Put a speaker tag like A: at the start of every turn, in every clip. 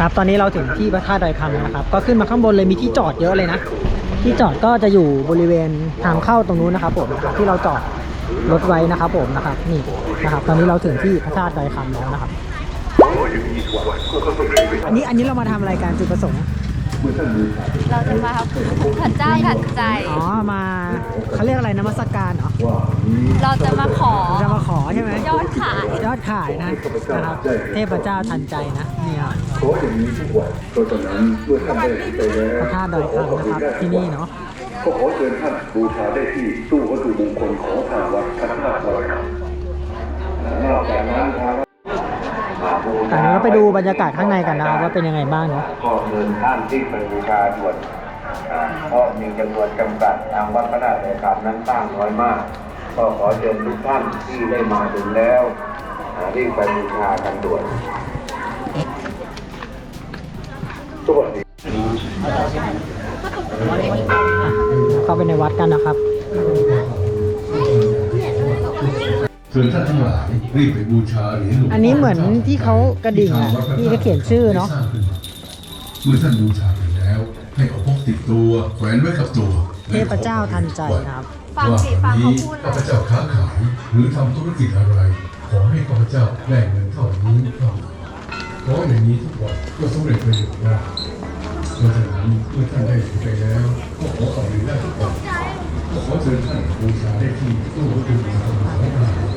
A: ครับ ตอนนี้เราถึงที่พระธาตุดอยคำแล้วนะครับ ก็ขึ้นมาข้างบนเลยมีที่จอดเยอะเลยนะ ที่จอดก็จะอยู่บริเวณทางเข้าตรงนู้นนะครับผมนะครับที่เราจอดรถไว้นะครับผมนะครับ นี่นะครับ ตอนนี้เราถึงที่พระธาตุดอยคำแล้วนะครับ อันนี้อันนี้เรามาทำอะไรการจุดประสงค์
B: เราจะมาพระเจ้าทันใจ
A: อ๋อ มาเขาเรียกอะไรนมัสการเหรอ
B: เราจะมาขอ
A: จะมาขอใช่ไหม
B: ยอดขาย
A: ยอดขายนะนะครับ เทพเจ้าทันใจนะเนี่ย
C: ขออย่างนี้ทุกวันเพราะฉะนั้นเมื่อท่านได้เห็นไปแล้ว
A: พระธาตุดอยคำนะครับที่นี่เนาะ
C: ก็ขอเชิญท่านบูชาได้ที่ตู้วัตถุมงคลของทางวัดพระธาตุดอยคำนอกจากนั้นทาง
A: อะเดี๋ยวเราไปดูบรรยากาศข้างในกันนะครับว่าเป็นยังไงบ้างเนาะ
D: ก็เงินท่านที่ไปบูชาด่วนอ่าเพราะมีจำนวนจำกัดทางวัดพระธาตุดอยคำนั้นสร้างน้อยมาก ก็ขอเชิญทุกท่านที่ได้มาถึงแล้วอ่ารีบไปบูชากันด่วน
C: สวัสดี
A: เข้าไปในวัดกันนะครับ
E: เชิญท่านทั้งหลายรีบไปบูชาเหรียญหลวงพ่
A: อันนี้เหมือนที่เขากระดิ่งอะที่เขาเขียนชื่อเนาะ
E: เมื่อท่านบูชาไปแล้ว ให้เอาพกติดตัวแขวนไว้กับตัว
A: เทพเจ้าทันใจนะครับ
B: ฟัง
E: ว่า
B: สิฟัง
E: วัน
B: เขา
E: นี้
B: พูดเล
E: ข้ายพเจ้าค้าขายหรือทำธุรกิจอะไร ขอให้ข้าพเจ้าได้เงินเท่านี้เท่านี้เพราะอย่างนี้ทุกวันก็สำเร็จประโยชน์ได้เพราะฉะนั้นเมื่อท่านได้เห็นไปแล้วก็ขอขับเรือได้ทุกวันก็ขอเชิญท่านบูชาได้ที่ตู้วัตถุมงคลของพระพระธาตุดอยคำ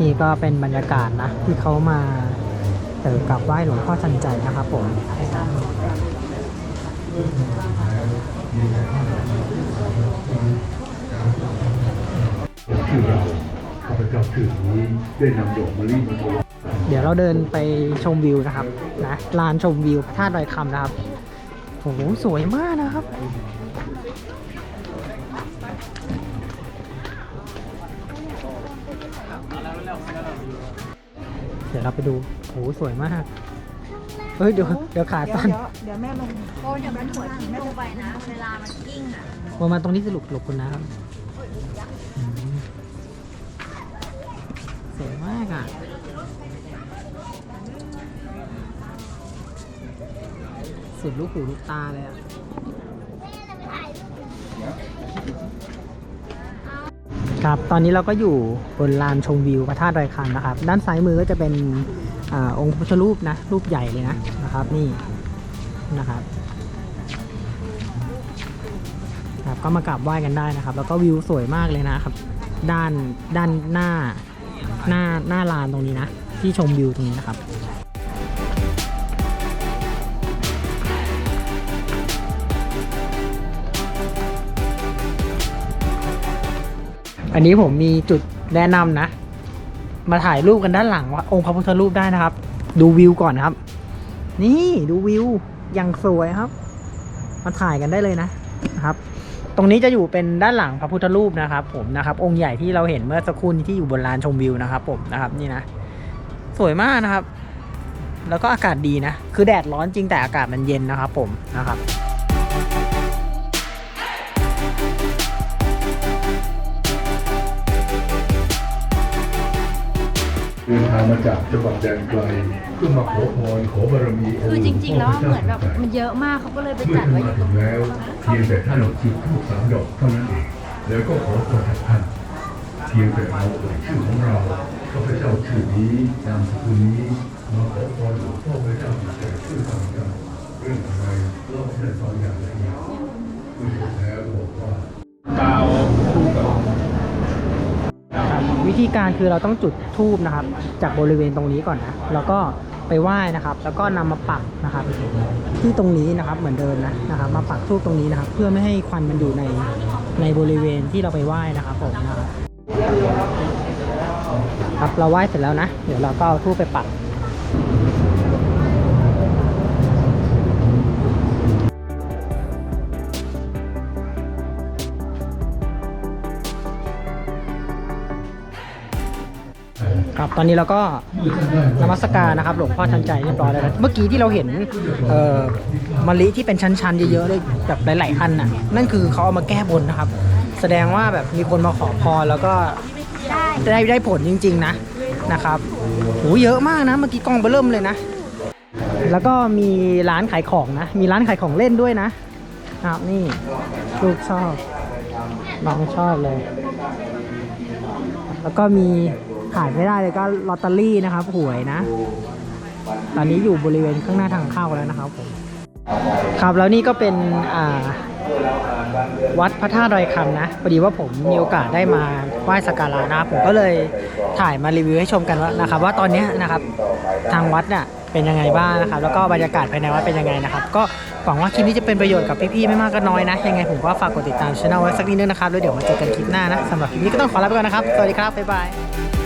A: นี่ก็เป็นบรรยากาศนะ ที่เขามาเติกับไหว้หลวงพ่อทันใจนะครับผม
C: ชื่อเราข้าพเจ้าชื่อนี้ได้นำดอกมะลิมาถวาย
A: เดี๋ยวเราเดินไปชมวิวนะครับนะลานชมวิวพระธาตุดอยคำนะครับโอ้โหสวยมากนะครับ เดี๋ยวเราไปดูโอ้โหสวยมาก เฮ้ยเดี๋ยวเดี๋ยวขาสั้น
B: โอ้ยเดี๋ยวมันหัวทิ่มลงไปนะ เวลามันกิ้งอะ
A: มามาตรงนี้สรุปหลบคุณนะครับอืมสวยมากอะ สุดลูกหูลูกตาเลยอะ ครับตอนนี้เราก็อยู่บนลานชมวิวพระธาตุดอยคำนะครับ ด้านซ้ายมือก็จะเป็นอองค์พระพุทธรูปนะรูปใหญ่เลยนะนะครับนี่นะครับครับก็มากราบไหว้กันได้นะครับ แล้วก็วิวสวยมากเลยนะครับ ด้านด้านหน้าหน้าหน้าลานตรงนี้นะ ที่ชมวิวตรงนี้นะครับ อันนี้ผมมีจุดแนะนำนะ มาถ่ายรูปกันด้านหลังว่าองค์พระพุทธรูปได้นะครับ ดูวิวก่อนครับ นี่ดูวิวอย่างสวยครับ มาถ่ายกันได้เลยนะนะครับ ตรงนี้จะอยู่เป็นด้านหลังพระพุทธรูปนะครับ ผมนะครับ องค์ใหญ่ที่เราเห็นเมื่อสักครู่ที่อยู่บนลานชมวิวนะครับ ผมนะครับนี่นะสวยมากนะครับ แล้วก็อากาศดีนะ คือแดดร้อนจริงแต่อากาศมันเย็นนะครับ ผมนะครับ
C: เดินทางมาจากจังหวัดแดนไกลเพื่อมาขอพรขอบารมี
B: คือจริง ๆ แล้วเหมือนแบบมันเยอะมากเขาก็เลยไป
C: เมื่อ
B: จัด
C: ท่าน
B: ไว้อ
C: มา
B: ยู่ต
C: ถึ
B: รง
C: แล้วเพียงแต่ท่านเอาจุดทูปสามดอกเท่านั้นเองแล้วก็ขอพรจากท่านเพียงแต่เราเอ่ยชื่อของเราข้าพเจ้าชื่อนี้นามสกุลนี้มาขอพรหลวงพ่อพระเจ้าแต่ชื่อต่างกันเรื่องอะไรเล่าให้ฟังอย่างละเอียดเมื่อเสร็จแล้วบอกว่า
A: วิธีการคือเราต้องจุดทูบนะครับ จากบริเวณตรงนี้ก่อนนะ แล้วก็ไปไหว้นะครับ แล้วก็นำมาปักนะครับ ที่ตรงนี้นะครับเหมือนเดิมนะนะครับ มาปักทูบตรงนี้นะครับ เพื่อไม่ให้ควันมันอยู่ในในบริเวณที่เราไปไหว้นะครับผมนะครับครับเราไหว้เสร็จแล้วนะ เดี๋ยวเราก็เอาทูบไปปัก ตอนนี้เราก็นมัสการนะครับ หลวงพ่อทันใจเรียบร้อยแล้วนะเมื่อกี้ที่เราเห็นเอ่อมะลิที่เป็นชั้นๆเยอะๆเลยแบบหลายๆอันน่ะนั่นคือเขาเอามาแก้บนนะครับ แสดงว่าแบบมีคนมาขอพรแล้วก็ได้ได้ผลจริง ๆ นะนะครับโหเยอะมากนะ เมื่อกี้กองเบอเริ่มเลยนะ แล้วก็มีร้านขายของนะ มีร้านขายของเล่นด้วยนะครับนี่ลูกชอบน้องชอบเลย แล้วก็มี ขายไม่ได้เลยก็ลอตเตอรี่นะครับหวยนะ ตอนนี้อยู่บริเวณข้างหน้าทางเข้าแล้วนะครับผมครับแล้วนี่ก็เป็นวัดพระธาตุดอยคำนะพอดีว่าผมมีโอกาสได้มาไหว้สักการะนะผมก็เลยถ่ายมารีวิวให้ชมกันว่านะครับ ว่าตอนนี้นะครับทางวัดเนี่ยเป็นยังไงบ้างนะครับ แล้วก็บรรยากาศภายในวัดเป็นยังไงนะครับ ก็หวังว่าคลิปนี้จะเป็นประโยชน์กับพี่ๆไม่มากก็น้อยนะ ยังไงผมก็ฝากกดติดตามช่องไว้สักนิดนึงนะครับแล้วเดี๋ยวมาเจอกันคลิปหน้านะสำหรับคลิปนี้ก็ต้องขอลาไปก่อนนะครับ สวัสดีครับบ๊ายบาย